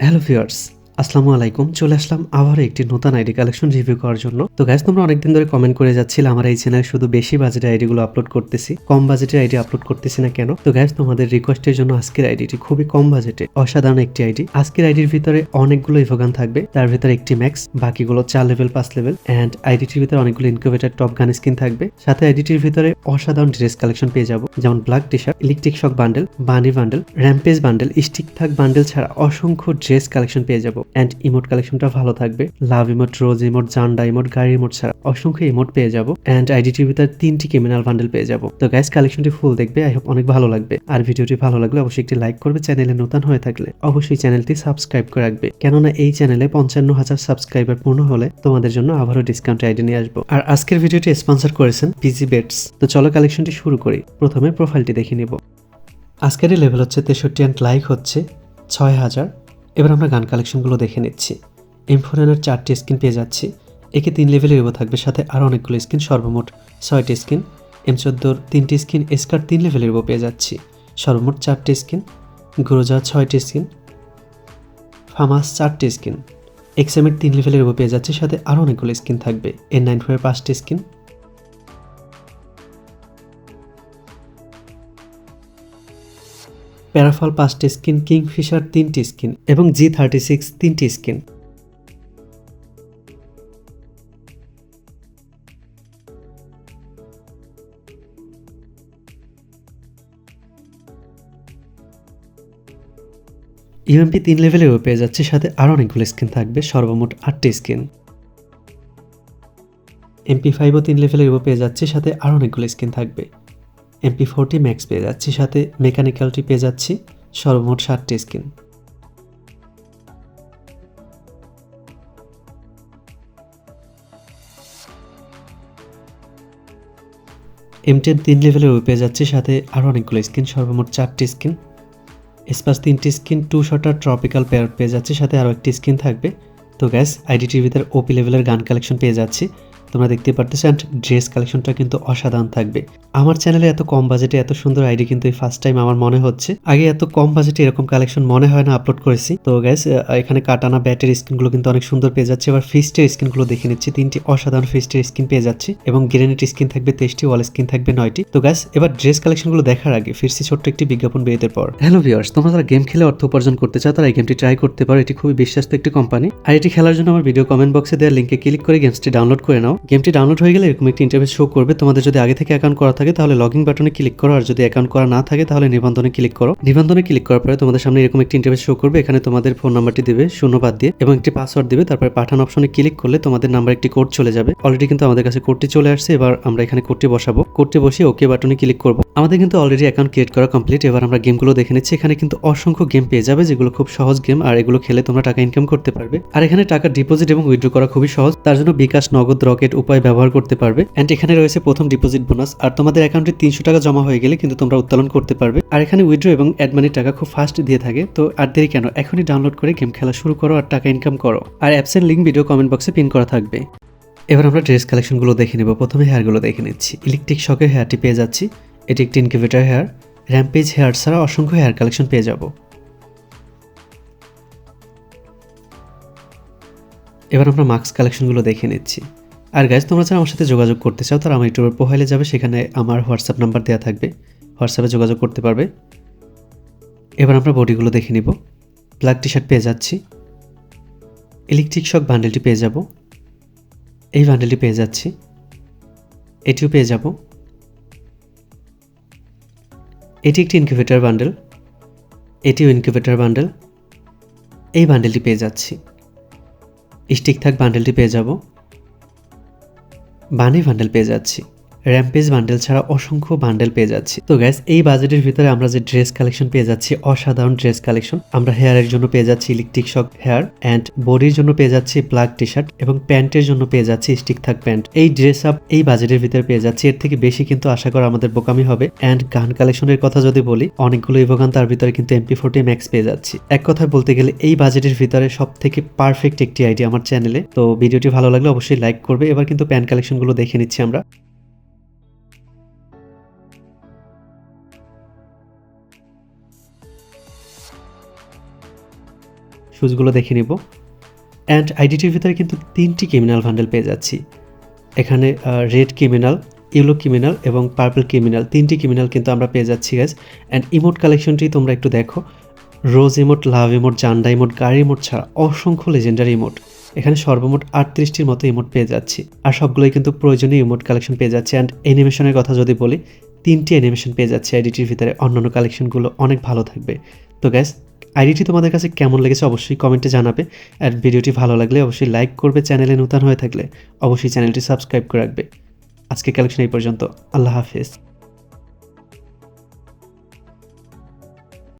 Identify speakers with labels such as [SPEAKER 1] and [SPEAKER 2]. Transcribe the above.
[SPEAKER 1] Hello viewers আসসালামু আলাইকুম, চলে আসলাম আবার একটি নতুন আইডি কালেকশন রিভিউ করার জন্য। তো গ্যাস তোমরা অনেকদিন ধরে কমেন্ট করে যাচ্ছিলে, আমার এই চ্যানেলে শুধু বেশি বাজেটের আইডিগুলো আপলোড করতেছি, কম বাজেটের আইডি আপলোড করতেছি না কেন? তো গ্যাস তোমাদের রিকোয়েস্টের জন্য আজকের আইডিটি খুবই কম বাজেটে অসাধারণ একটি আইডি। আজকের আইডির ভিতরে অনেকগুলো ইভোগান থাকবে, তার ভিতরে একটি ম্যাক্স বাকিগুলো চার লেভেল পাঁচ লেভেল অ্যান্ড আইডিটির ভিতরে অনেকগুলো ইনকিউবেটার টপ গান স্কিন থাকবে। সাথে আইডিটির ভিতরে অসাধারণ ড্রেস কালেকশন পেয়ে যাব, যেমন black T shirt electric shock bundle bunny bundle rampage bundle stick থাক বান্ডেল ছাড়া অসংখ্য ড্রেস কালেকশন পেয়ে যাব। অ্যান্ড ইমোট কালেকশনটা ভালো থাকবে। লাভ ইমোট রোজ ইমোট জান্ডা ইমোট গাড়ি ইমোট ছাড়া অসংখ্য ইমোট পেয়ে যাব। অ্যান্ড আইডিটির ভিতরে তিনটি ক্রিমিনাল বান্ডেল পেয়ে যাব। তো গ্যাস কালেকশনটি ফুল দেখবে আই হোপ অনেক ভালো লাগবে। আর ভিডিওটি ভালো লাগলে অবশ্যই একটি লাইক করবে চ্যানেলে নতুন হয়ে থাকলে। অবশ্যই চ্যানেলটি সাবস্ক্রাইব করে রাখবে। কেননা এই চ্যানেলে পঞ্চান্ন হাজার সাবস্ক্রাইবার পূর্ণ হলে তোমাদের জন্য আবারও ডিসকাউন্ট আইডি নিয়ে আসব। আর আজকের ভিডিওটি স্পন্সর করেছেন পিজি বেটস তো চলো কালেকশনটি শুরু করি। প্রথমে প্রোফাইলটি দেখে নিব। আজকের লেভেল হচ্ছে তেষট্টি অ্যান্ড লাইক হচ্ছে ছয় হাজার এবার আমরা গান কালেকশনগুলো দেখে নিচ্ছি। এম ফোর এনের চারটি স্কিন পেয়ে যাচ্ছি। একে তিন লেভেলের এগো থাকবে, সাথে আরও অনেকগুলো স্কিন সর্বমোট ছয়টি স্কিন এম চোদ্দোর তিনটি স্কিন স্কার তিন লেভেলের এগো পেয়ে যাচ্ছি। সর্বমোট চারটি স্কিন গুরোজা ছয়টি স্কিন ফামাস চারটি স্কিন এক্সএমের তিন লেভেলের এগো পেয়ে যাচ্ছে, সাথে আরও অনেকগুলো স্কিন থাকবে। এন নাইন ফোরের পাঁচটি স্কিন প্যারাফল পাঁচটি স্কিন, কিংফিশার তিনটি স্কিন এবং জি থার্টি সিক্স তিনটি স্কিন। ইউএমপি তিন লেভেলেও পেয়ে যাচ্ছে, সাথে আরও অনেকগুলো স্কিন থাকবে, সর্বমোট আটটি স্কিন। এমপি ফাইভও তিন লেভেলেরও পেয়ে যাচ্ছে, সাথে আরও অনেকগুলো স্কিন থাকবে। এমপি ফোরটি ম্যাক্স পেয়ে যাচ্ছি, সাথে মেকানিক্যালটি পেয়ে যাচ্ছি, সর্বমোট ষাটটি স্কিন এমটেন তিন লেভেলের পেয়ে যাচ্ছে, সাথে আরও অনেকগুলো স্কিন সর্বমোট চারটি স্কিন স্পাস তিনটি skin two shotter tropical parrot পেয়ে যাচ্ছে, সাথে আরও একটি স্কিন থাকবে। তো গ্যাস আইডি টিভিতে ওপি লেভেলের গান কালেকশন পেয়ে যাচ্ছি। তোমরা দেখতে পারতেছো অ্যান্ড ড্রেস কালেকশনটা কিন্তু অসাধারণ থাকবে। আমার চ্যানেলে এত কম বাজেটে এত সুন্দর আইডি কিন্তু এই ফার্স্ট টাইম আমার মনে হচ্ছে। আগে এত কম বাজেটে এরকম কালেকশন মনে হয় না আপলোড করেছি। তো গ্যাস এখানে কাটানা ব্যাটের স্কিনগুলো কিন্তু অনেক সুন্দর পেয়ে যাচ্ছে। এবার ফিস্টের স্কিনগুলো দেখে নিচ্ছি। তিনটি অসাধারণ ফিস্টের স্কিন পেয়ে যাচ্ছে এবং গ্রেনেট স্কিন থাকবে, তেইশটি ওয়াল স্কিন থাকবে, নয়টি। তো গ্যাস এবার ড্রেস কালেকশনগুলো দেখার আগে ফিরছি ছোট্ট একটি বিজ্ঞাপন বেরোতে পর। হ্যালো ভিউয়ার্স তোমরা যারা গেম খেলে অর্থ উপার্জন করতে চাও, তারা এই গেমটি ট্রাই করতে পারো। এটি খুবই বিশ্বাস্ত একটি কোম্পানি আর এটি খেলার জন্য আমার ভিডিও কমেন্ট বক্সে দেওয়ার লিঙ্কে ক্লিক করে গেমসটি ডাউনলোড করে নাও। গেমটি ডাউনলোড হয়ে গেলে এরকম একটি ইন্টারভিউ শো করবে। তোমাদের যদি আগে থেকে অ্যাকাউন্ট করা থাকে, তাহলে লগইন বাটনে ক্লিক করো। আর যদি অ্যাকাউন্ট করা না থাকে, তাহলে নিবন্ধনে ক্লিক করো। নিবন্ধনে ক্লিক করার পরে তোমাদের সামনে এরকম একটি ইন্টারভিউ শো করবে। এখানে তোমাদের ফোন নাম্বারটি দিবে শূন্যবাদ দিয়ে, এবং একটি পাসওয়ার্ড দিবে। তারপরে পাঠান অপশনে ক্লিক করলে তোমাদের নাম্বার একটি কোড চলে যাবে। অলরেডি কিন্তু আমাদের কাছে কোডটি চলে আসছে। এবার আমরা এখানে কোডটি বসাবো। কোডটি বসিয়ে ওকে বাটনে ক্লিক করব। আমাদের কিন্তু অলরেডি অ্যাকাউন্ট ক্রিয়েট করা কমপ্লিট এবার আমরা গেমগুলো দেখে নিচ্ছি। এখানে কিন্তু অসংখ্য গেম পেয়ে যাবে, যেগুলো খুব সহজ গেম আর এগুলো খেলে তোমরা টাকা ইনকাম করতে পারবে। আর এখানে টাকা ডিপোজিট এবং উইথড্র করা খুবই সহজ। তার জন্য বিকাশ, নগদ, রকেট উপায় ব্যবহার করতে পারবে। অ্যান্ড এখানে রয়েছে প্রথম ডিপোজিট বোনাস আর তোমাদের অ্যাকাউন্টে তিনশো টাকা জমা হয়ে গেলে কিন্তু তোমরা উত্তোলন করতে পারবে। আর এখানে উইথড্র এবং অ্যাডমানির টাকা খুব ফাস্ট দিয়ে থাকে। তো আর দেরি কেন? এখনই ডাউনলোড করে গেম খেলা শুরু করো আর টাকা ইনকাম করো। আর অ্যাপসের লিঙ্ক ভিডিও কমেন্ট বক্সে পিন করা থাকবে। এবার আমরা ড্রেস কালেকশনগুলো দেখে নেব। প্রথমে হেয়ারগুলো দেখে নিচ্ছি। ইলেকট্রিক শকের হেয়ারটি পেয়ে যাচ্ছি। এটি একটি ইনকিউবেটার হেয়ার র্যাম্পেজ হেয়ার ছাড়া অসংখ্য হেয়ার কালেকশন পেয়ে যাব। এবার আমরা মাস্ক কালেকশনগুলো দেখে নিচ্ছি। আর গাইজ তোমরা যারা আমার সাথে যোগাযোগ করতে চাও, তারা আমার ইউটিউবের প্রোফাইলে যাবে, সেখানে আমার হোয়াটসঅ্যাপ নাম্বার দেওয়া থাকবে। হোয়াটসঅ্যাপে যোগাযোগ করতে পারবে। এবার আমরা বডিগুলো দেখে নিব। ব্ল্যাক টি শার্ট পেয়ে যাচ্ছি। ইলেকট্রিক শক বান্ডেলটি পেয়ে যাব। এই বান্ডেলটি পেয়ে যাচ্ছি। এটিও পেয়ে যাব। এটি একটি ইনকিউবেটার বান্ডেল এটিও ইনকিউবেটার বান্ডেল এই বান্ডেলটি পেয়ে যাচ্ছি। স্টিক থাক বান্ডেলটি পেয়ে যাব। বানি বান্ডেল পেয়ে যাচ্ছি। র্যাম্পেজ বান্ডেল ছাড়া অসংখ্য বান্ডেল পেয়ে যাচ্ছি। তো গ্যাস এই বাজেটের ভিতরে আমরা যে ড্রেস কালেকশন পেয়ে যাচ্ছি, অসাধারণ ড্রেস কালেকশন আমরা হেয়ারের জন্য পেয়ে যাচ্ছি ইলেকট্রিক শক হেয়ার অ্যান্ড বডির জন্য পেয়ে যাচ্ছি ব্ল্যাক টি শার্ট এবং প্যান্টের জন্য পেয়ে যাচ্ছি স্টিক থাক প্যান্ট এই ড্রেস আপ এই বাজেটের ভিতরে পেয়ে যাচ্ছি, এর থেকে বেশি কিন্তু আশা করা আমাদের বোকামি হবে। অ্যান্ড গান কালেকশনের কথা যদি বলি, অনেকগুলো ইভোগান তার ভিতরে কিন্তু এমপি ফোর্টি ম্যাক্স পেয়ে যাচ্ছি। এক কথায় বলতে গেলে এই বাজেটের ভিতরে সব থেকে পারফেক্ট একটি আইডিয়া আমার চ্যানেলে তো ভিডিওটি ভালো লাগলে অবশ্যই লাইক করবে। এবার কিন্তু প্যান কালেকশনগুলো দেখে নিচ্ছি আমরা। শুজগুলো দেখে নিব। অ্যান্ড আইডিটির ভিতরে কিন্তু তিনটি ক্রিমিনাল ভান্ডেল পেয়ে যাচ্ছি। এখানে রেড ক্রিমিনাল ইয়েলো ক্রিমিনাল এবং পার্পল ক্রিমিনাল তিনটি ক্রিমিনাল কিন্তু আমরা পেয়ে যাচ্ছি গ্যাস অ্যান্ড ইমোট কালেকশনটি তোমরা একটু দেখো। রোজ ইমোট লাভ ইমোট জান্ডা ইমোট গাড়ি ইমোট ছাড়া অসংখ্য লেজেন্ডারি ইমোট এখানে সর্বমোট আটত্রিশটির মতো ইমোট পেয়ে যাচ্ছি। আর সবগুলোই কিন্তু প্রয়োজনীয় ইমোট কালেকশন পেয়ে যাচ্ছে। অ্যান্ড অ্যানিমেশনের কথা যদি বলি, তিনটি অ্যানিমেশন পেয়ে যাচ্ছে আইডিটির ভিতরে। অন্যান্য কালেকশনগুলো অনেক ভালো থাকবে। তো গ্যাস আইডিটি তোমাদের কাছে কেমন লেগেছে অবশ্যই কমেন্টে জানাবে। আর ভিডিওটি ভালো লাগলে অবশ্যই লাইক করবে, চ্যানেলে নতুন হয়ে থাকলে অবশ্যই চ্যানেলটি সাবস্ক্রাইব করে রাখবে। আজকে কালেকশন এই পর্যন্ত। আল্লাহ হাফেজ।